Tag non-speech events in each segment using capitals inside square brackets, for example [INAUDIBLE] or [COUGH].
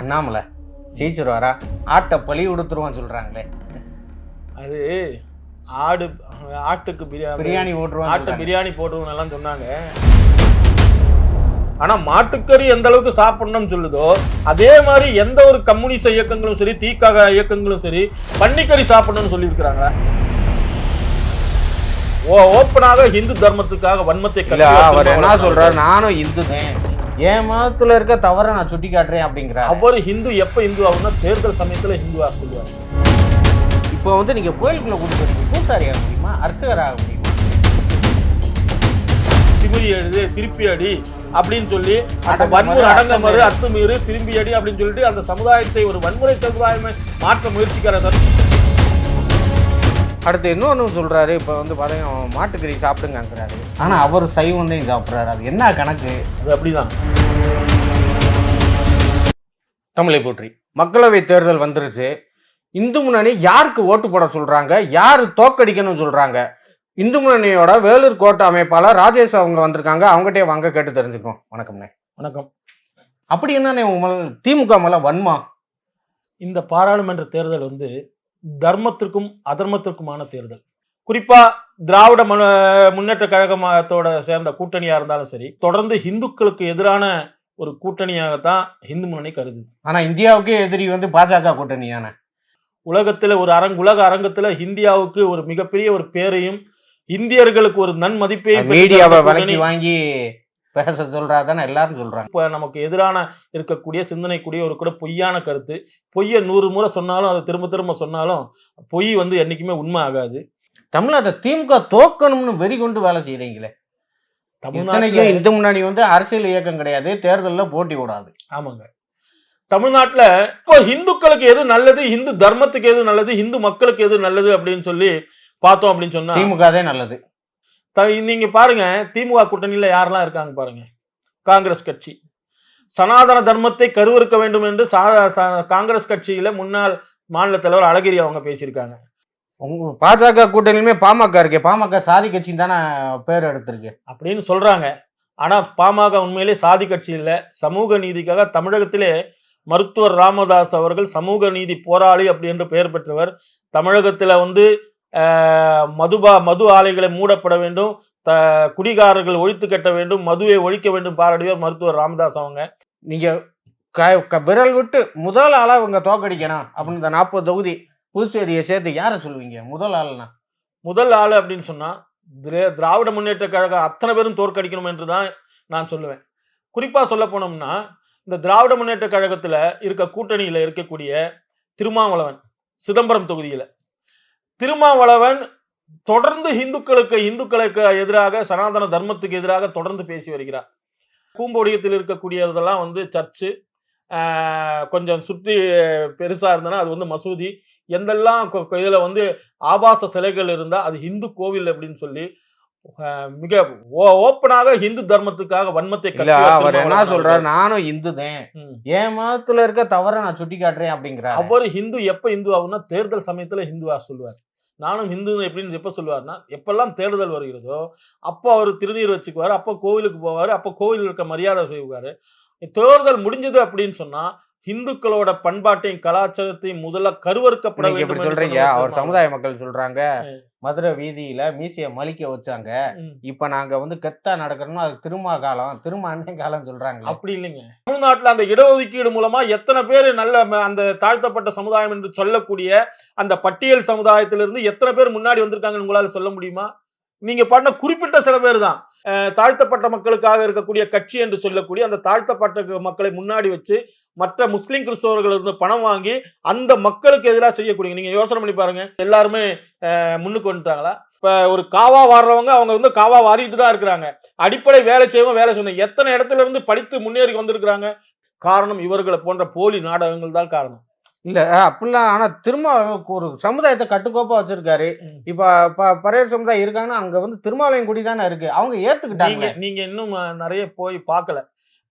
அண்ணாமலை. ஜெயிச்சிருவாரா ஆட்டை பழி கொடுத்துருவான்னு சொல்றாங்களே. அது ஆடு ஆட்டுக்கு பிரியாணி பிரியாணி ஆட்டு ஓட்டுருவான் பிரியாணி போட்டுருவோம் எல்லாம் சொன்னாங்க. ஆனா மாட்டுக்கறி எந்த அளவுக்கு சாப்பிடணும்னு சொல்லுதோ அதே மாதிரி எந்த ஒரு கம்யூனிஸ்ட் இயக்கங்களும் சரி தீக்காக இயக்கங்களும் சரி பன்னிக்கறி சாப்பிடணும்னு சொல்லியிருக்கிறாங்களா ஓ ஓப்பனாக இந்து தர்மத்துக்காக வன்மத்தை அவர் என்ன சொல்றாரு? நானும் இந்து தான் என் மதத்துல இருக்க தவற நான் சுட்டி காட்டுறேன் அப்படிங்கிறாரு அவர் ஹிந்து எப்ப இந்து ஆகும்னா தேர்தல் சமயத்துல ஹிந்துவா சொல்லுவார் இப்போ வந்து நீங்க கோயிலுக்குள்ள கொடுக்குறது பூசாரி ஆக முடியுமா? அர்ச்சகர் ஆக முடியுமா? திமிரி எழுது திருப்பி அடி அப்படின்னு சொல்லி அந்த அடங்க வன்முறை மறு, அடங்க அத்துமீறு திரும்பி அடி அப்படின்னு சொல்லிட்டு அந்த சமுதாயத்தை ஒரு வன்முறை சமுதாயமே மாற்ற முயற்சிக்கிறார். அடுத்து இன்னொன்னு சொல்றாரு இப்போ வந்து பாத்தீங்கன்னா மாட்டுக்கறி சாப்பிடுங்கிறாரு ஆனா அவர் சைவம் தான் சாப்பிடுறாரு. அது என்ன கணக்கு? அது அப்படிதான். தமிழை போற்றி. மக்களவை தேர்தல் வந்துருச்சு. இந்து முன்னணி யாருக்கு ஓட்டு போட சொல்றாங்க? யார் தோக்கடிக்கணும்னு சொல்றாங்க? இந்து முன்னணியோட வேலூர் கோட்டை அமைப்பாளர் ராஜேஷ் அவங்க வந்திருக்காங்க. அவங்ககிட்டயே வாங்க கேட்டு தெரிஞ்சுக்கோம் வணக்கம்ண்ணே வணக்கம். அப்படி என்னண்ணே உங்க மேல திமுக மேல வன்மா? இந்த பாராளுமன்ற தேர்தல் வந்து தர்மத்திற்கும் அதர்மத்திற்குமான தேர்தல். குறிப்பா திராவிட மன முன்னேற்ற கழகத்தோட சேர்ந்த கூட்டணியா இருந்தாலும் சரி தொடர்ந்து இந்துக்களுக்கு எதிரான ஒரு கூட்டணியாகத்தான் இந்து முன்னணி கருது. ஆனா இந்தியாவுக்கே எதிரி வந்து பாஜக கூட்டணியான. உலகத்துல ஒரு அரங் உலக அரங்கத்துல இந்தியாவுக்கு ஒரு மிகப்பெரிய ஒரு பேரையும் இந்தியர்களுக்கு ஒரு நன்மதிப்பையும் மீடியாவை வாங்கி பேச சொல்றாதானே எல்லாரும் சொல்றாங்க. இப்ப நமக்கு எதிரான இருக்கக்கூடிய சிந்தனைக்கூடிய ஒரு கூட பொய்யான கருத்து. பொய்யை நூறு முறை சொன்னாலும் அதை திரும்ப திரும்ப சொன்னாலும் பொய் வந்து என்னைக்குமே உண்மை ஆகாது. தமிழ்நாட்டை திமுக தோக்கணும்னு வெறி கொண்டு வேலை செய்யறீங்களே தமிழ்நாட்டுல இத்தனைக்கும் இந்து முன்னணி வந்து அரசியல் இயக்கம் கிடையாது தேர்தல்ல போட்டி விடாது ஆமாங்க. தமிழ்நாட்டுல இப்போ இந்துக்களுக்கு எது நல்லது இந்து தர்மத்துக்கு எது நல்லது இந்து மக்களுக்கு எது நல்லது அப்படின்னு சொல்லி பார்த்தோம் அப்படின்னு சொன்னா திமுக தான் நல்லது. நீங்க பாருங்க திமுக கூட்டணியில யாரெல்லாம் இருக்காங்க பாருங்க. காங்கிரஸ் கட்சி. சனாதன தர்மத்தை கருவறுக்க வேண்டும் என்று காங்கிரஸ் கட்சியில முன்னாள் மாநில தலைவர் அழகிரி அவங்க பேசியிருக்காங்க. பாஜக கூட்டணியுமே பாமக இருக்கே. பாமக சாதி கட்சின்னு தானே பேர் எடுத்திருக்கு. அப்படின்னு சொல்றாங்க. ஆனா பாமக உண்மையிலே சாதி கட்சி இல்ல. சமூக நீதிக்காக தமிழகத்திலே மருத்துவர் ராமதாஸ் அவர்கள் சமூக நீதி போராளி அப்படி என்று பெயர் பெற்றவர். தமிழகத்துல வந்து மதுபா மது ஆலைகளை மூடப்பட வேண்டும். த குடிகாரர்கள் ஒழித்து கட்ட வேண்டும். மதுவை ஒழிக்க வேண்டும் பாராடியவர் மருத்துவர் ராமதாஸ் அவங்க. நீங்க க- க- விரல் விட்டு முதல் ஆளா இவங்க தோக்கடிக்கணும் அப்படின்னு இந்த நாற்பது தொகுதி புதுச்சேரியை சேர்த்து யாரை சொல்லுவீங்க? முதல் ஆள்னா? முதல் ஆளு அப்படின்னு சொன்னா திரே- திராவிட முன்னேற்ற கழகம் அத்தனை பேரும் தோற்கடிக்கணும் என்று தான் நான் சொல்லுவேன். குறிப்பா சொல்ல போனோம்னா இந்த திராவிட முன்னேற்ற கழகத்துல இருக்க கூட்டணியில இருக்கக்கூடிய திருமாவளவன் சிதம்பரம் தொகுதியில. திருமாவளவன் தொடர்ந்து இந்துக்களுக்கு இந்துக்களுக்கு எதிராக சனாதன தர்மத்துக்கு எதிராக தொடர்ந்து பேசி வருகிறார். பூம்பொடியத்தில் இருக்கக்கூடியதெல்லாம் வந்து சர்ச்சு கொஞ்சம் சுற்றி பெருசா இருந்தனா அது வந்து மசூதி. எந்தெல்லாம் இதுல வந்து ஆபாச சிலைகள் இருந்தா அது இந்து கோவில் அப்படின்னு சொல்லி மிக ஓ- ஓப்பனாக இந்து தர்மத்துக்காக வன்மத்தை அவர் என்ன சொல்றாரு? நானும் இந்து தான். என் மதத்துல இருக்க தவற நான் சுட்டி காட்டுறேன் அப்படிங்கிறாரு. அவர் ஹிந்து எப்ப இந்து ஆகும்னா தேர்தல் சமயத்துல ஹிந்துவா சொல்லுவார். நானும் ஹிந்து எப்படின்னு எப்ப சொல்லுவார்னா எப்பெல்லாம் தேர்தல் வருகிறதோ அப்போ அவர் திருநீர் வச்சுக்குவார் அப்போ கோவிலுக்கு போவார் அப்போ கோவிலில் இருக்க மரியாதை செய்வார் தேர்தல் முடிஞ்சது அப்படின்னு சொன்னா இந்துக்களோட பண்பாட்டையும் கலாச்சாரத்தையும் முதல்ல கருவறுக்கப்பட வேண்டும் சொல்றீங்க அவர். சமுதாய மக்கள் சொல்றாங்க. மதுரை வீதியில மீசைய மலிக்க வச்சாங்க. இப்ப நாங்க வந்து கெத்தா நடக்கணும்னா அது திருமா காலம் திரும்ப அண்ணன் காலம் சொல்றாங்க அப்படி இல்லைங்க. தமிழ்நாட்டுல அந்த இடஒதுக்கீடு மூலமா எத்தனை பேர் நல்ல அந்த தாழ்த்தப்பட்ட சமுதாயம் என்று சொல்லக்கூடிய அந்த பட்டியல் சமுதாயத்திலிருந்து எத்தனை பேர் முன்னாடி வந்திருக்காங்கன்னு உங்களால சொல்ல முடியுமா? நீங்க பண்ண குறிப்பிட்ட சில பேர் தான் தாழ்த்தப்பட்ட மக்களுக்காக இருக்கக்கூடிய கட்சி என்று சொல்லக்கூடிய அந்த தாழ்த்தப்பட்ட மக்களை முன்னாடி வச்சு மற்ற முஸ்லீம் கிறிஸ்தவர்கள் இருந்து பணம் வாங்கி அந்த மக்களுக்கு எதிராக செய்யக்கூடிய நீங்க யோசனை பண்ணி பாருங்க. எல்லாருமே முன்னுக்கு வந்துட்டாங்களா? இப்ப ஒரு காவா வாடுறவங்க அவங்க வந்து காவா வாரிட்டு தான் இருக்கிறாங்க. அடிப்படை வேலை செய்யவும் வேலை செய்யணும். எத்தனை இடத்துல இருந்து படித்து முன்னேறி வந்திருக்கிறாங்க? காரணம் இவர்களை போன்ற போலி நாடகங்கள் தான் காரணம். இல்ல அப்படிலாம் ஆனா திரும்ப ஒரு சமுதாயத்தை கட்டுக்கோப்பா வச்சிருக்காரு. இப்ப பறையர் சமுதாயம் இருக்காங்கன்னா அங்க வந்து திருமாவளையம் குடி தானே இருக்கு. அவங்க ஏத்துக்கிட்டாங்க நீங்க இன்னும் நிறைய போய் பார்க்கல.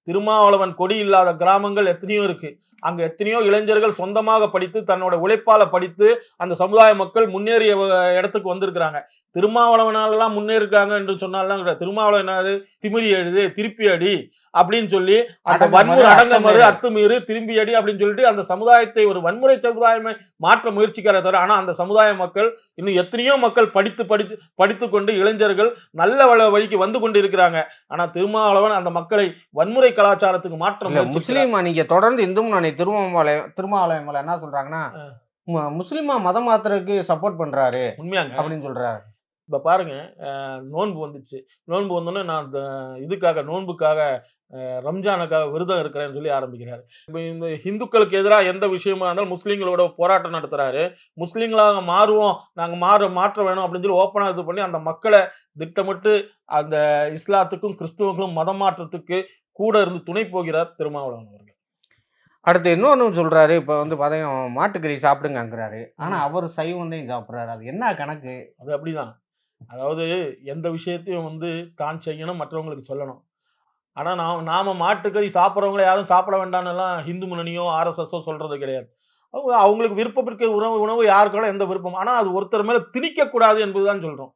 திருமாவளவன் கொடி இல்லாத கிராமங்கள் எத்தனையோ இருக்கு. அங்க எத்தனையோ இளைஞர்கள் சொந்தமாக படித்து தன்னோட உழைப்பால படித்து அந்த சமுதாய மக்கள் முன்னேறிய இடத்துக்கு வந்திருக்கிறாங்க. திருமாவளவனாலலாம் முன்னேறிருக்காங்க என்று சொன்னாலாம் திருமாவளவன் என்னது? திமிரி எழுது திருப்பி அடி அப்படின்னு சொல்லி அந்த வன்முறை மறு, அடங்க மறு அத்துமீறு. திரும்பி அடி அப்படின்னு சொல்லிட்டு அந்த சமுதாயத்தை ஒரு வன்முறை சமுதாயமே மாற்ற முயற்சிக்கிறார் தவிர ஆனா அந்த சமுதாய மக்கள் இன்னும் எத்தனையோ மக்கள் படித்து படித்து படித்து கொண்டு இளைஞர்கள் நல்ல வள வழிக்கு வந்து கொண்டு இருக்கிறாங்க. ஆனா திருமாவளவன் அந்த மக்களை வன்முறை கலாச்சாரத்துக்கு மாற்ற இல்ல முயற்சிக்கிறார். முஸ்லீமா நீங்க தொடர்ந்து இந்து முன்னணி திருமாவளயம் திருமாவளயம் என்ன சொல்றாங்கன்னா முஸ்லிமா மதம் மாத்துறதுக்கு சப்போர்ட் பண்றாரு உண்மையாங்க. அப்படின்னு சொல்றாரு. இப்ப பாருங்க அஹ், நோன்பு வந்துச்சு. நோன்பு வந்தோடனே நான் இதுக்காக நோன்புக்காக ரம்ஜானுக்காக விரதம் இருக்கிறேன்னு சொல்லி ஆரம்பிக்கிறாரு. இப்ப இந்த இந்துக்களுக்கு எதிராக எந்த விஷயமா இருந்தாலும் முஸ்லீம்களோட போராட்டம் நடத்துறாரு. முஸ்லீம்களாக மாறுவோம் நாங்க மாற மாற்ற வேணும் அப்படின்னு சொல்லி ஓப்பனா இது பண்ணி அந்த மக்களை திட்டமிட்டு அந்த இஸ்லாத்துக்கும் கிறிஸ்துவங்களும் மதம் மாற்றத்துக்கு கூட இருந்து துணை போகிறார் திருமாவளவன் அவர்கள். அடுத்து இன்னொன்னு சொல்றாரு. இப்ப வந்து பாத்தீங்கன்னா மாட்டுக்கறி சாப்பிடுங்கங்கிறாரு. ஆனா அவர் சைவம் தான் சாப்பிடுறாரு. அது என்ன கணக்கு? அது அப்படிதான். அதாவது எந்த விஷயத்தையும் வந்து தான் செய்யணும் மற்றவங்களுக்கு சொல்லணும். ஆனால் நாம் நாம் மாட்டுக்கறி சாப்பிட்றவங்கள யாரும் சாப்பிட வேண்டாம்னுலாம் ஹிந்து முன்னணியோ ஆர்எஸ்எஸோ சொல்கிறது கிடையாது. அவங்க அவங்களுக்கு விருப்பப்பிற்க உணவு உணவு யாருக்கெல்லாம் எந்த விருப்பம் ஆனால் அது ஒருத்தர் மேலே திணிக்கக்கூடாது என்பது என்பதுதான் சொல்கிறோம்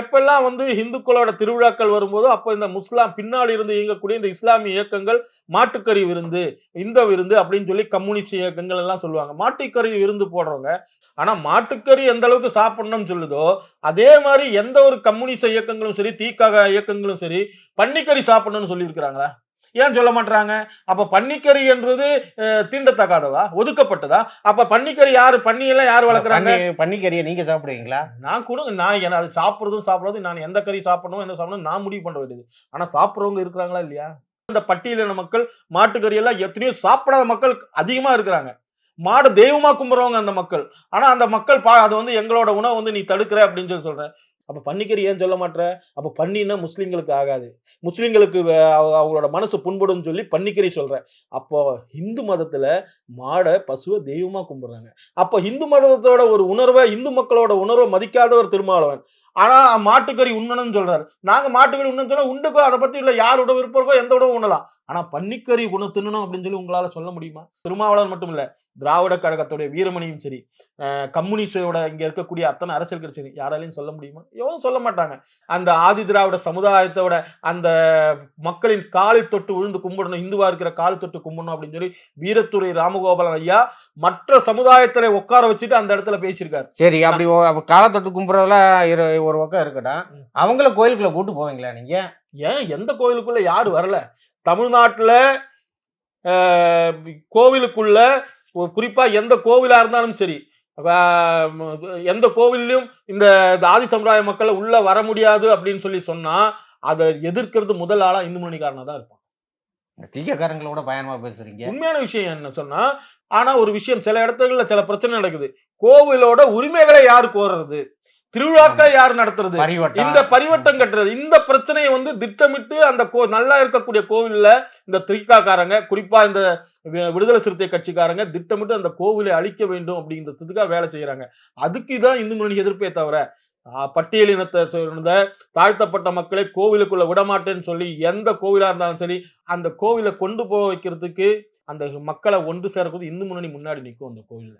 எப்பெல்லாம் வந்து இந்துக்களோட திருவிழாக்கள் வரும்போதோ அப்போ இந்த முஸ்லாம் பின்னாடி இருந்து இயங்கக்கூடிய இந்த இஸ்லாமிய இயக்கங்கள் மாட்டுக்கறி விருந்து இந்த விருந்து அப்படின்னு சொல்லி கம்யூனிஸ்ட் இயக்கங்கள் எல்லாம் சொல்லுவாங்க. மாட்டுக்கறி விருந்து போடுறவங்க ஆனா மாட்டுக்கறி எந்த அளவுக்கு சாப்பிடணும்னு சொல்லுதோ அதே மாதிரி எந்த ஒரு கம்யூனிஸ்ட் இயக்கங்களும் சரி தீக்காக இயக்கங்களும் சரி பன்னிக்கறி சாப்பிடணும்னு சொல்லியிருக்கிறாங்களா? ஏன் சொல்ல மாட்டாங்க அப்ப பன்னிக்கறி என்றது அஹ், தீண்டத்தகாததா? ஒதுக்கப்பட்டதா? அப்ப பன்னிக்கறி யாரு பன்னியெல்லாம் யார் வளர்க்குறாங்க? பன்னி பன்னிக்கறியை நீங்க சாப்பிடுவீங்களா? நான் கூட நான் என்ன அது சாப்பிட்றதும் சாப்பிட்றதும் நான் எந்த கறி சாப்பிடணும் என்ன சாப்பிடணும் நான் முடிவு பண்ண வேண்டியது. ஆனா சாப்பிட்றவங்க இருக்கிறாங்களா இல்லையா? இந்த பட்டியலின மக்கள் மாட்டுக்கறி எல்லாம் எத்தனையோ சாப்பிடாத மக்கள் அதிகமா இருக்கிறாங்க. மாடு தெய்வமா கும்பிடுறவங்க அந்த மக்கள். ஆனா அந்த மக்கள் பா அது வந்து எங்களோட உணவை வந்து நீ தடுக்கிற அப்படின்னு சொல்லி சொல்ற. அப்ப பன்னிக்கறி ஏன் சொல்ல மாட்ற? அப்ப பன்னின்னா முஸ்லீம்களுக்கு ஆகாது. முஸ்லீம்களுக்கு அவ- அவங்களோட மனசு புண்படும் சொல்லி பன்னிக்கறி சொல்ற. அப்போ இந்து மதத்துல மாடை பசுவை தெய்வமா கும்பிடுறாங்க அப்போ இந்து மதத்தோட ஒரு உணர்வை இந்து மக்களோட உணர்வை மதிக்காதவர் திருமாவளவன். ஆனா மாட்டுக்கறி உண்ணணும்னு சொல்றாரு. நாங்க மாட்டுக்கறி உண்ணணும் சொன்னா உண்டுக்கோ அதை பத்தி இல்ல. யாரோட விருப்பம் இருக்கோ எந்த உணவு உண்ணலாம். ஆனா பன்னிக்கறி உணவு தின்னணும் அப்படின்னு சொல்லி உங்களால சொல்ல முடியுமா? திருமாவளவன் மட்டும் இல்ல. திராவிட கழகத்துடைய வீரமணியும் சரி கம்யூனிஸ்டோட இங்க இருக்கக்கூடிய அத்தனை அரசியல் கட்சி யாராலையும் சொல்ல முடியுமா? எவரும் சொல்ல மாட்டாங்க. அந்த ஆதி திராவிட சமுதாயத்தோட அந்த மக்களின் காலை தொட்டு விழுந்து கும்பிடணும் இந்துவா இருக்கிற காலை தொட்டு கும்பிடணும் அப்படின்னு சொல்லி வீரத்துறை ராமகோபாலன் ஐயா மற்ற சமுதாயத்தில உட்கார வச்சுட்டு அந்த இடத்துல பேசியிருக்காரு. சரி அப்படி காலத்தொட்டு கும்புறதுல இரு ஒரு பக்கம் இருக்கட்டும். அவங்கள கோயிலுக்குள்ள கூட்டு போவீங்களா நீங்க? ஏன்? எந்த கோவிலுக்குள்ள யாரு வரல. தமிழ்நாட்டுல கோவிலுக்குள்ள ஒரு குறிப்பா எந்த கோவிலா இருந்தாலும் சரி எந்த கோவில்லையும் இந்த ஆதி சமுதாய மக்களை உள்ள வர முடியாது அப்படின்னு சொல்லி சொன்னா அதை எதிர்க்கிறது முதல் ஆளா இந்து மணிக்காரனா தான் இருப்பான். தீயக்காரங்களோட பயணமா பேசுறீங்க. உண்மையான விஷயம் என்ன சொன்னா ஆனா ஒரு விஷயம் சில இடத்துல சில பிரச்சனை நடக்குது. கோவிலோட உரிமைகளை யாரு கோருறது? திருவிழாக்களை யார் நடத்துறது? இந்த பரிவட்டம் கட்டுறது. இந்த பிரச்சனையை வந்து திட்டமிட்டு அந்த கோ நல்லா இருக்கக்கூடிய கோவில்ல இந்த திரிகாக்காரங்க குறிப்பா இந்த விடுதலை சிறுத்தை கட்சிக்காரங்க திட்டமிட்டு அந்த கோவிலை அழிக்க வேண்டும் அப்படின்றதுக்காக வேலை செய்யறாங்க. அதுக்கு தான் இந்து முன்னணி எதிர்ப்பே தவிர பட்டியலினத்தை சேர்ந்த தாழ்த்தப்பட்ட மக்களை கோவிலுக்குள்ள விடமாட்டேன்னு சொல்லி எந்த கோவிலா இருந்தாலும் சரி அந்த கோவிலை கொண்டு போக வைக்கிறதுக்கு அந்த மக்களை ஒன்று சேர்க்கிறது இந்து முன்னணி முன்னாடி நிற்கும் அந்த கோவில்ல.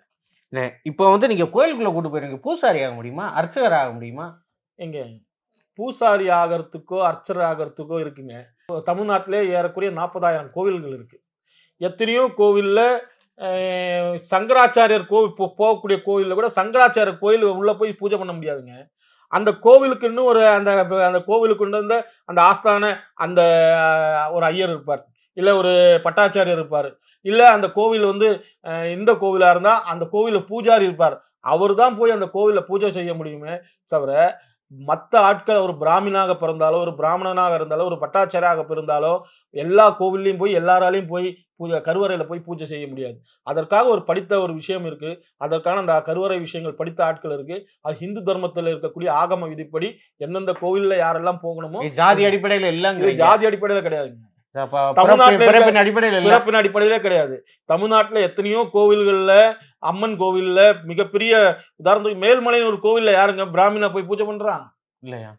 இப்போ வந்து நீங்க கோயிலுக்குள்ள கூட்டு போயிருங்க. பூசாரி ஆக முடியுமா? அர்ச்சகர் ஆக முடியுமா? எங்க? பூசாரி ஆகிறதுக்கோ அர்ச்சர் ஆகிறதுக்கோ இருக்குங்க. தமிழ்நாட்டிலே ஏறக்குறைய நாற்பதாயிரம் கோவில்கள் இருக்கு. எத்தனையோ கோவிலில் சங்கராச்சாரியர் கோவில் போ- போகக்கூடிய கோவில்ல கூட சங்கராச்சாரியர் கோயில் உள்ளே போய் பூஜை பண்ண முடியாதுங்க. அந்த கோவிலுக்குன்னு ஒரு அந்த அந்த கோவிலுக்கு இருந்த அந்த ஆஸ்தான அந்த ஒரு ஐயர் இருப்பார். இல்ல ஒரு பட்டாச்சாரியர் இருப்பார். இல்ல அந்த கோவில் வந்து இந்த கோவிலா இருந்தா அந்த கோவில பூஜாரி இருப்பார். அவர் தான் போய் அந்த கோவில பூஜை செய்ய முடியுமே தவிர மற்ற ஆட்கள் ஒரு பிராமணனாக பிறந்தாலோ ஒரு பிராமணனாக இருந்தாலோ ஒரு பட்டாச்சாரியாக பிறந்தாலோ எல்லா கோவில்லையும் போய் எல்லாராலையும் போய் பூஜை கருவறையில போய் பூஜை செய்ய முடியாது. அதற்காக ஒரு படித்த ஒரு விஷயம் இருக்கு. அதற்கான அந்த கருவறை விஷயங்கள் படித்த ஆட்கள் இருக்கு. அது இந்து தர்மத்துல இருக்கக்கூடிய ஆகம விதிப்படி எந்தெந்த கோவில்ல யாரெல்லாம் போகணுமோ ஜாதி அடிப்படையில இல்லங்க ஜாதி அடிப்படையில கிடையாதுங்க. பிறப்பின் அடிப்படையில கிடையாது. தமிழ்நாட்டுல எத்தனையோ கோவில்கள்ல அம்மன் கோவில்ல மிகப்பெரிய உதாரணத்துக்கு மேல்மலையின் ஒரு கோவில்ல யாருங்க? பிராமணா போய் பூஜை பண்றான்? இல்லையா?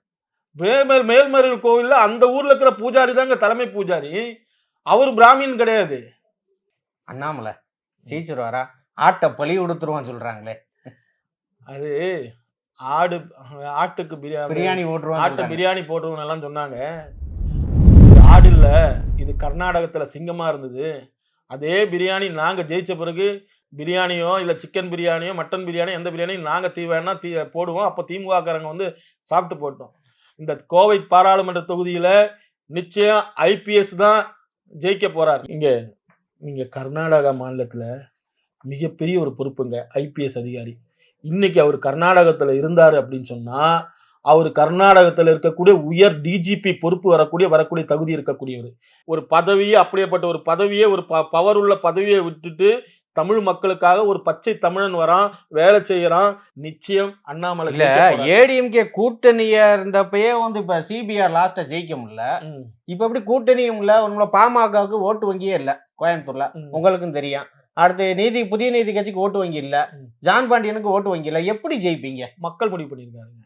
மேல்மேல் மேல்மருவன் கோவில்ல அந்த ஊர்ல இருக்கிற பூஜாரி தாங்க தலைமை பூஜாரி. அவர் பிராமின் கிடையாது. அண்ணாமலை ஜெயிச்சிருவாரா ஆட்டை பழி கொடுத்துருவான்னு சொல்றாங்களே. அது ஆடு ஆட்டுக்கு பிரியாணி பிரியாணி ஆட்டு ஓட்டுருவாங்க பிரியாணி போட்டுருவோம் எல்லாம் சொன்னாங்க. இது இல்லை இது கர்நாடகத்தில் சிங்கமாக இருந்தது. அதே பிரியாணி நாங்கள் ஜெயிச்ச பிறகு பிரியாணியோ இல்லை சிக்கன் பிரியாணியோ மட்டன் பிரியாணியோ எந்த பிரியாணியும் நாங்கள் தீ வேணா தீ போடுவோம். அப்போ திமுகக்காரங்க வந்து சாப்பிட்டு போட்டோம் இந்த கோவை பாராளுமன்ற தொகுதியில் நிச்சயம் ஐபிஎஸ் தான் ஜெயிக்க போகிறார் இங்கே நீங்கள் கர்நாடகா மாநிலத்தில் மிகப்பெரிய ஒரு பொறுப்புங்க ஐபிஎஸ் அதிகாரி. இன்னைக்கு அவர் கர்நாடகத்தில் இருந்தார் அப்படின்னு சொன்னால் அவர் கர்நாடகத்தில் இருக்கக்கூடிய உயர் டிஜிபி பொறுப்பு வரக்கூடிய வரக்கூடிய தகுதி இருக்கக்கூடியவர். ஒரு பதவியே அப்படியேப்பட்ட ஒரு பதவியே ஒரு பவர் உள்ள பதவியை விட்டுட்டு தமிழ் மக்களுக்காக ஒரு பச்சை தமிழன் வரான் வேலை செய்யறான் நிச்சயம் அண்ணாமலை இல்ல. ஏடிஎம்கே கூட்டணியா இருந்தப்பயே வந்து இப்ப சிபிஆர் லாஸ்டா ஜெயிக்க முடியல. இப்ப எப்படி கூட்டணியும் இல்ல உங்களை பாமகவுக்கு ஓட்டு வங்கியே இல்ல கோயம்புத்தூர்ல. உங்களுக்கும் தெரியும். அடுத்து நீதி புதிய நீதி கட்சிக்கு ஓட்டு வங்கி இல்ல. ஜான் பாண்டியனுக்கு ஓட்டு வங்கி இல்ல. எப்படி ஜெயிப்பீங்க? மக்கள் முடிவு பண்ணியிருக்காங்க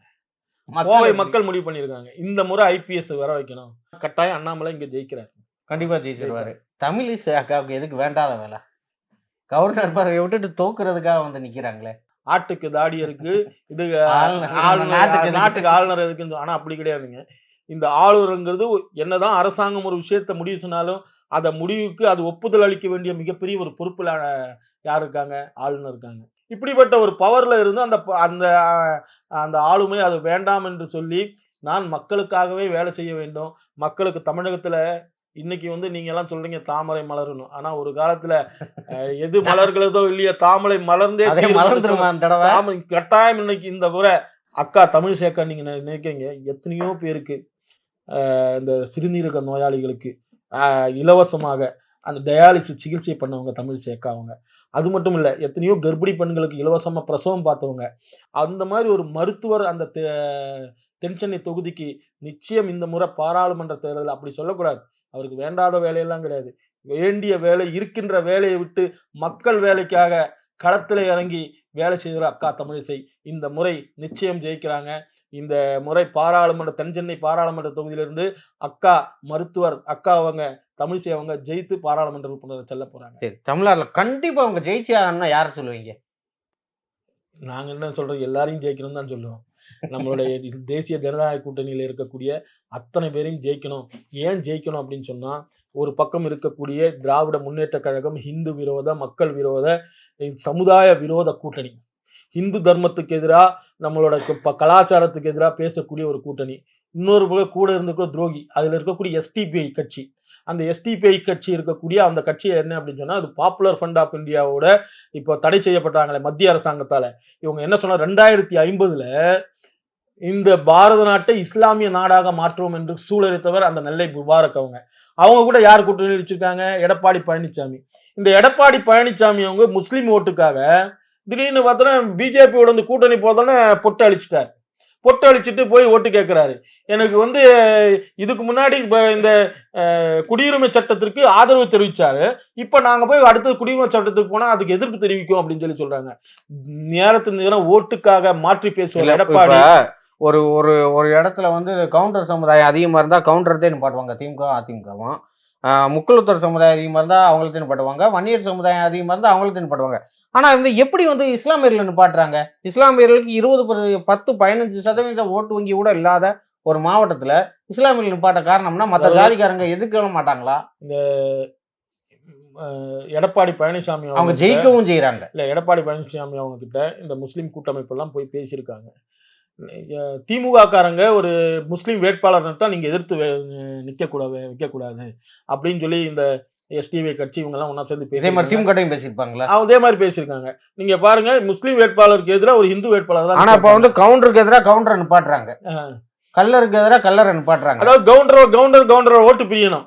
கோவை மக்கள் முடிவு பண்ணியிருக்காங்க. இந்த முறை ஐபிஎஸ் வர வைக்கணும். கட்டாயம் அண்ணாமலை இங்க ஜெயிக்கிறார். கண்டிப்பா ஜெயிச்சிருவாரு. தமிழிசை அக்காவுக்கு எதுக்கு வேண்டாத வேலை? கவர்னர் பதவியை விட்டுட்டு தோக்குறதுக்காக வந்து நிக்கிறாங்களே. ஆட்டுக்கு தாடி இருக்கு. இது [LAUGHS] நாட்டுக்கு? நாட்டுக்கு ஆளுநர் சொ- ஆனா அப்படி கிடையாதுங்க. இந்த ஆளுநருங்கிறது என்னதான் அரசாங்கம் ஒரு விஷயத்த முடிவு சொன்னாலும் அதை முடிவுக்கு அது ஒப்புதல் அளிக்க வேண்டிய மிகப்பெரிய ஒரு பொறுப்புல யார் இருக்காங்க? ஆளுநர் இருக்காங்க. இப்படிப்பட்ட ஒரு பவர்ல இருந்து அந்த அந்த அந்த ஆளுமை அது வேண்டாம் என்று சொல்லி நான் மக்களுக்காகவே வேலை செய்ய வேண்டும். மக்களுக்கு தமிழகத்துல இன்னைக்கு வந்து நீங்க எல்லாம் சொல்றீங்க தாமரை மலரணும் ஆனா ஒரு காலத்துல எது மலர்களதோ இல்லையோ தாமரை மலர்ந்தே ஆமா கட்டாயம் இன்னைக்கு இந்த முறை அக்கா தமிழ் சேர்க்க நீங்க நி- நினைக்கிறீங்க. எத்தனையோ பேருக்கு ஆஹ் இந்த சிறுநீரக நோயாளிகளுக்கு இலவசமாக அந்த டயாலிசிஸ் சிகிச்சை பண்ணவங்க தமிழ் சேர்க்க அவங்க. அது மட்டும் இல்லை எத்தனையோ கர்ப்பிணி பெண்களுக்கு இலவசமாக பிரசவம் பார்த்தவங்க. அந்த மாதிரி ஒரு மருத்துவர் அந்த தெ- தென்சென்னை தொகுதிக்கு நிச்சயம் இந்த முறை பாராளுமன்ற தேர்தல் அப்படி சொல்லக்கூடாது. அவருக்கு வேண்டாத வேலையெல்லாம் கிடையாது. வேண்டிய வேலை இருக்கின்ற வேலையை விட்டு மக்கள் வேலைக்காக களத்தில் இறங்கி வேலை செய்கிற அக்கா தமிழிசை இந்த முறை நிச்சயம் ஜெயிக்கிறாங்க. இந்த முறை பாராளுமன்ற தென்சென்னை பாராளுமன்ற தொகுதியிலிருந்து அக்கா மருத்துவர் அக்கா அவங்க தமிழிசை அவங்க ஜெயித்து பாராளுமன்ற உறுப்பினர் செல்ல போறாங்க. சரி தமிழ்நாட்டுல கண்டிப்பா அவங்க ஜெயிச்சாங்கன்னா யார சொல்லுவீங்க? நாங்க என்ன சொல்றோம் எல்லாரையும் ஜெயிக்கணும் தான் சொல்லுவோம். நம்மளுடைய [LAUGHS] தேசிய ஜனநாயக கூட்டணியில இருக்கக்கூடிய அத்தனை பேரையும் ஜெயிக்கணும். ஏன் ஜெயிக்கணும் அப்படின்னு சொன்னா ஒரு பக்கம் இருக்கக்கூடிய திராவிட முன்னேற்ற கழகம் இந்து விரோத மக்கள் விரோத சமுதாய விரோத கூட்டணி. இந்து தர்மத்துக்கு எதிராக நம்மளோட கலாச்சாரத்துக்கு எதிராக பேசக்கூடிய ஒரு கூட்டணி. இன்னொரு பக்கம் கூட இருந்திருக்கிற துரோகி. அதில் இருக்கக்கூடிய எஸ்டிபிஐ கட்சி. அந்த எஸ்டிபிஐ கட்சி இருக்கக்கூடிய அந்த கட்சி என்ன அப்படின்னு சொன்னால் அது பாப்புலர் ஃபண்ட் ஆஃப் இந்தியாவோட இப்போ தடை செய்யப்பட்டாங்களே மத்திய அரசாங்கத்தால். இவங்க என்ன சொன்னால் ரெண்டாயிரத்தி ஐம்பதில் இந்த பாரத நாட்டை இஸ்லாமிய நாடாக மாற்றுவோம் என்று சூழலித்தவர் அந்த நெல்லை முபாரக் அவங்க. அவங்க கூட யார் கூட்டணி வச்சிருக்காங்க? எடப்பாடி பழனிசாமி இந்த எடப்பாடி பழனிசாமி அவங்க முஸ்லீம் ஓட்டுக்காக திடீர்னு பார்த்தோன்னா பிஜேபியோட வந்து கூட்டணி போதோன்னே பொட்டு அழிச்சிட்டார் பொட்டு அழிச்சிட்டு போய் ஓட்டு கேட்கிறாரு எனக்கு வந்து இதுக்கு முன்னாடி இந்த குடியுரிமை சட்டத்திற்கு ஆதரவு தெரிவிச்சாரு. இப்ப நாங்க போய் அடுத்த குடியுரிமை சட்டத்துக்கு போனா அதுக்கு எதிர்ப்பு தெரிவிக்கும் அப்படின்னு சொல்லி சொல்றாங்க. நேரத்து நேரம் ஓட்டுக்காக மாற்றி பேசுவார் எடப்பாடி. ஒரு ஒரு ஒரு இடத்துல வந்து கவுண்டர் சமுதாயம் அதிகமா இருந்தா கவுண்டர் தான் நிப்பாட்டுவாங்க திமுக அதிமுகவும். முக்குளத்தூர் சமுதாயம் அதிகமா இருந்தா அவங்களுக்கு நிப்பாட்டுவாங்க வன்னியர் சமுதாயம் அதிகமா இருந்தா அவங்களுக்கு நிப்பாட்டுவாங்க ஆனா வந்து எப்படி வந்து இஸ்லாமியர்கள் நிப்பாட்டுறாங்க? இஸ்லாமியர்களுக்கு இருபது பத்து- பதினஞ்சு சதவீத ஓட்டு வங்கி கூட இல்லாத ஒரு மாவட்டத்துல இஸ்லாமியர்கள் நிப்பாட்ட காரணம்னா மற்ற ஜாதிக்காரங்க எதிர்க்க மாட்டாங்களா? அஹ், எடப்பாடி பழனிசாமி அவங்க ஜெயிக்கவும் செய்யறாங்க இல்ல எடப்பாடி பழனிசாமி அவங்க கிட்ட இந்த முஸ்லீம் கூட்டமைப்பு எல்லாம் போய் பேசியிருக்காங்க. திமுக காரங்க ஒரு முஸ்லீம் வேட்பாளர் தான் நீங்க எதிர்த்து நிக்கக்கூடாது வைக்கக்கூடாது அப்படின்னு சொல்லி இந்த எஸ்டிவி கட்சி இவங்க எல்லாம் ஒண்ணா சேர்ந்து இதே மாதிரி பேசி திமுக பேசியிருப்பாங்களா? அதே மாதிரி பேசியிருக்காங்க. நீங்க பாருங்க முஸ்லீம் வேட்பாளருக்கு எதிராக ஒரு இந்து வேட்பாளர் தான் ஆனா இப்ப வந்து கவுண்டருக்கு எதிராக கவுண்டரை நிப்பாட்டுறாங்க. கல்லருக்கு எதிராக கல்லரை நிப்பாட்டுறாங்க. அதாவது கவுண்டர் கவுண்டர் கவுண்டர் ஓட்டு பிரியணும்.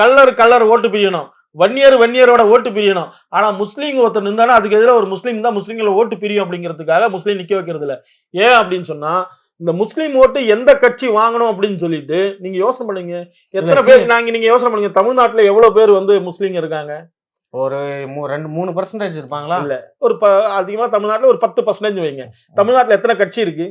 கல்லர் கல்லர் ஓட்டு பிரியணும். வன்னியர் வன்னியரோட ஓட்டு பிரியணும். ஆனா முஸ்லீம் ஒருத்தர் நின்றானா அதுக்கு எதிராக ஒரு முஸ்லீம் தான் முஸ்லீம்கள ஓட்டு பிரியும் அப்படிங்கிறதுக்காக முஸ்லீம் நிக்க வைக்கிறது இல்ல ஏன் அப்படின்னு சொன்னா இந்த முஸ்லீம் ஓட்டு எந்த கட்சி வாங்கணும் அப்படின்னு சொல்லிட்டு நீங்க யோசனை பண்ணுங்க. எத்தனை பேர் நாங்க நீங்க யோசனை பண்ணுங்க. தமிழ்நாட்டுல எவ்வளவு பேர் வந்து முஸ்லீம் இருக்காங்க? ஒரு ரெண்டு மூணு பர்சன்டேஜ் இருப்பாங்களா? இல்ல. ஒரு அதிகமா தமிழ்நாட்டுல ஒரு பத்து பர்சன்டேஜ் வைங்க. தமிழ்நாட்டுல எத்தனை கட்சி இருக்கு?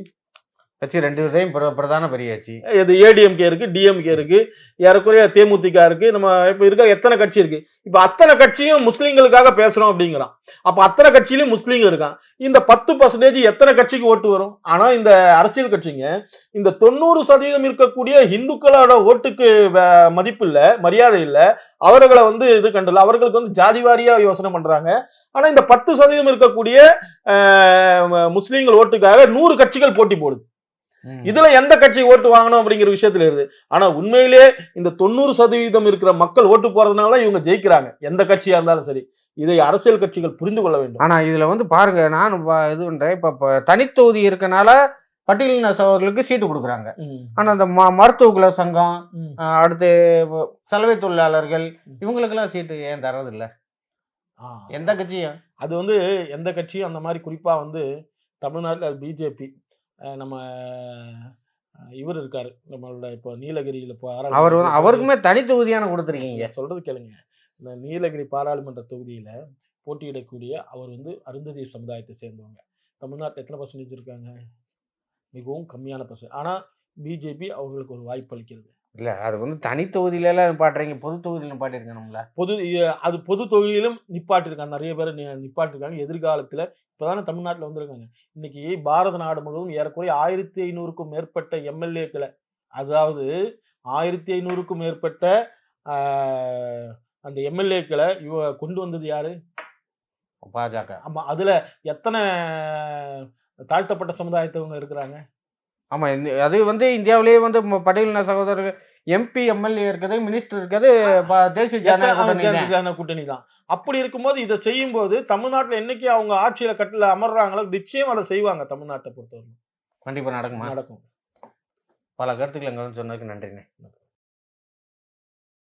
கட்சி ரெண்டு பேரையும் பிரதான பெரிய கட்சி இது ஏடிஎம்கே இருக்கு டிஎம்கே இருக்கு ஏறக்குறைய தேமுதிக இருக்கு நம்ம இப்ப இருக்க எத்தனை கட்சி இருக்கு? இப்ப அத்தனை கட்சியும் முஸ்லீம்களுக்காக பேசுறோம் அப்படிங்கிறான். அப்ப அத்தனை கட்சியிலும் முஸ்லீம் இருக்கான். இந்த பத்து பர்சன்டேஜ் எத்தனை கட்சிக்கு ஓட்டு வரும்? ஆனா இந்த அரசியல் கட்சிங்க இந்த தொண்ணூறு சதவீதம் இருக்கக்கூடிய இந்துக்களோட ஓட்டுக்கு வ- மதிப்பு இல்ல மரியாதை இல்ல. அவர்களை வந்து இது கண்டல அவர்களுக்கு வந்து ஜாதி வாரியா யோசனை பண்றாங்க. ஆனா இந்த பத்து சதவீதம் இருக்கக்கூடிய முஸ்லீம்கள் ஓட்டுக்காக நூறு கட்சிகள் போட்டி போடுது. இதுல எந்த கட்சி ஓட்டு வாங்கணும் அப்படிங்கிற விஷயத்துல இருக்கு ஆனா உண்மையிலே இந்த தொண்ணூறு சதவீதம் இருக்கிற மக்கள் ஓட்டு போறதுனால இவங்க ஜெயிக்கிறாங்க. எந்த கட்சியா இருந்தாலும் சரி. இதை அரசியல் கட்சிகள் புரிந்து கொள்ள வேண்டும். ஆனா இதுல வந்து பாருங்க நான் இது பண்றேன். இப்ப தனித்தொகுதி இருக்கனால பட்டியலின சகோதரர்களுக்கு சீட்டு கொடுக்குறாங்க. ஆனா அந்த ம மருத்துவக்குல சங்கம் ம். அஹ், அடுத்து சலவை தொழிலாளர்கள் இவங்களுக்கெல்லாம் சீட்டு ஏன் தர்றது இல்ல. எந்த கட்சியும். அது வந்து எந்த கட்சியும் அந்த மாதிரி குறிப்பா வந்து தமிழ்நாட்டில் அது பிஜேபி. நம்ம இவர் இருக்காரு. நம்மளோட இப்போ நீலகிரியில பாராளுமன்ற அவர் அவருக்குமே தனி தொகுதியான கொடுத்துருக்கீங்க. சொல்றது கேளுங்க. இந்த நீலகிரி பாராளுமன்ற தொகுதியில போட்டியிடக்கூடிய அவர் வந்து அருந்ததி சமுதாயத்தை சேர்ந்தவங்க. தமிழ்நாட்டில் எத்தனை பர்சன்டேஜ் இருக்காங்க? மிகவும் கம்மியான பர்சன்ட் ஆனா பிஜேபி அவர்களுக்கு ஒரு வாய்ப்பு அளிக்கிறது. இல்ல அது வந்து தனி தொகுதியில எல்லாம் நிப்பாட்டுறீங்க பொது தொகுதியில நிப்பாட்டிருக்கணும்ல பொது அது பொது தொகுதியிலும் நிப்பாட்டிருக்காங்க. நிறைய பேர் நிப்பாட்டிருக்காங்க. எதிர்காலத்துல இப்பதானே தமிழ்நாட்டில் வந்திருக்காங்க. இன்னைக்கு பாரத நாடு முழுவதும் ஏறக்குறைய ஆயிரத்தி ஐநூறுக்கும் மேற்பட்ட எம்எல்ஏக்களை அதாவது ஆயிரத்தி ஐநூறுக்கும் மேற்பட்ட அந்த எம்எல்ஏக்களை இவ கொண்டு வந்தது யாரு? பாஜக. ஆமா அதுல எத்தனை தாழ்த்தப்பட்ட சமுதாயத்தவங்க இருக்கிறாங்க? ஆமா இந்த- அது வந்து இந்தியாவிலேயே வந்து ம- பட்டியலின சகோதரர்கள் எம்பி எம்எல்ஏ இருக்குது மினிஸ்டர் இருக்குது ப- தேசிய ஜனநாயக கூட்டணி தான். ஜனநாயக கூட்டணி தான். அப்படி இருக்கும்போது இதை செய்யும்போது தமிழ்நாட்டுல என்னைக்கு அவங்க ஆட்சியில கட்டில அமர்றாங்களோ நிச்சயம் அதை செய்வாங்க தமிழ்நாட்டை பொறுத்தவரை கண்டிப்பா நடக்குமா நடக்கும். பல கருத்துக்கள் எங்க சொன்னதுக்கு நன்றிண்ணே.